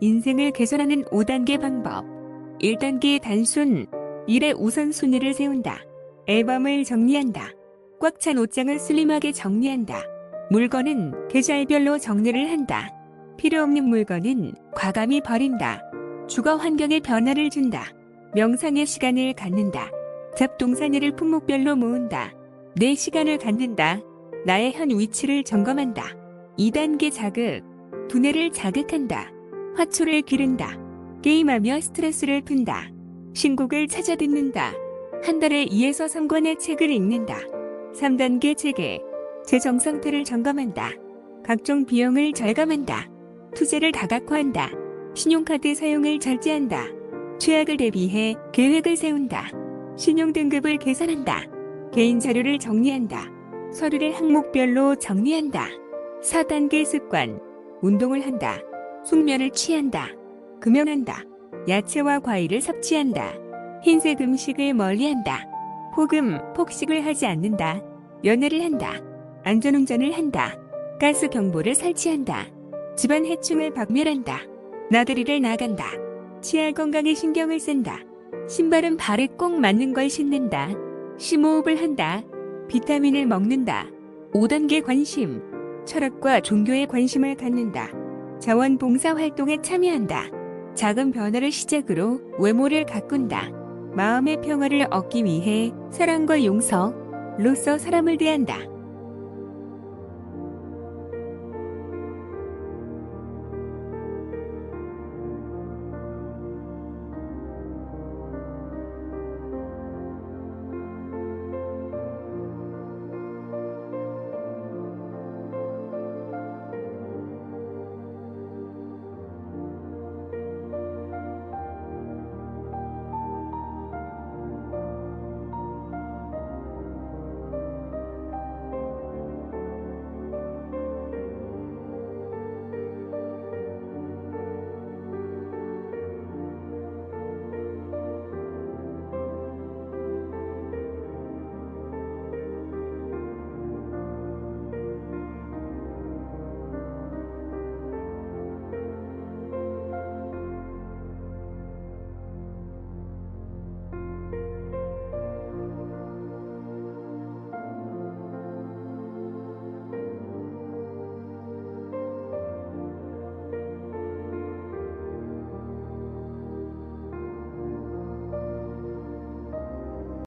인생을 개선하는 5단계 방법. 1단계 단순. 일의 우선순위를 세운다. 앨범을 정리한다. 꽉 찬 옷장을 슬림하게 정리한다. 물건은 계절별로 정리를 한다. 필요 없는 물건은 과감히 버린다. 주거 환경에 변화를 준다. 명상의 시간을 갖는다. 잡동사니를 품목별로 모은다. 내 시간을 갖는다. 나의 현 위치를 점검한다. 2단계 자극. 두뇌를 자극한다. 화초를 기른다. 게임하며 스트레스를 푼다. 신곡을 찾아 듣는다. 한 달에 2에서 3권의 책을 읽는다. 3단계 체계. 재정 상태를 점검한다. 각종 비용을 절감한다. 투자를 다각화한다. 신용카드 사용을 절제한다. 최악을 대비해 계획을 세운다. 신용 등급을 계산한다. 개인 자료를 정리한다. 서류를 항목별로 정리한다. 4단계 습관. 운동을 한다. 숙면을 취한다. 금연한다. 야채와 과일을 섭취한다. 흰색 음식을 멀리한다. 폭음, 폭식을 하지 않는다. 연애를 한다. 안전운전을 한다. 가스 경보를 설치한다. 집안 해충을 박멸한다. 나들이를 나간다. 치아 건강에 신경을 쓴다. 신발은 발에 꼭 맞는 걸 신는다. 심호흡을 한다. 비타민을 먹는다. 5단계 관심. 철학과 종교에 관심을 갖는다. 자원봉사 활동에 참여한다. 작은 변화를 시작으로 외모를 가꾼다. 마음의 평화를 얻기 위해 사랑과 용서로서 사람을 대한다.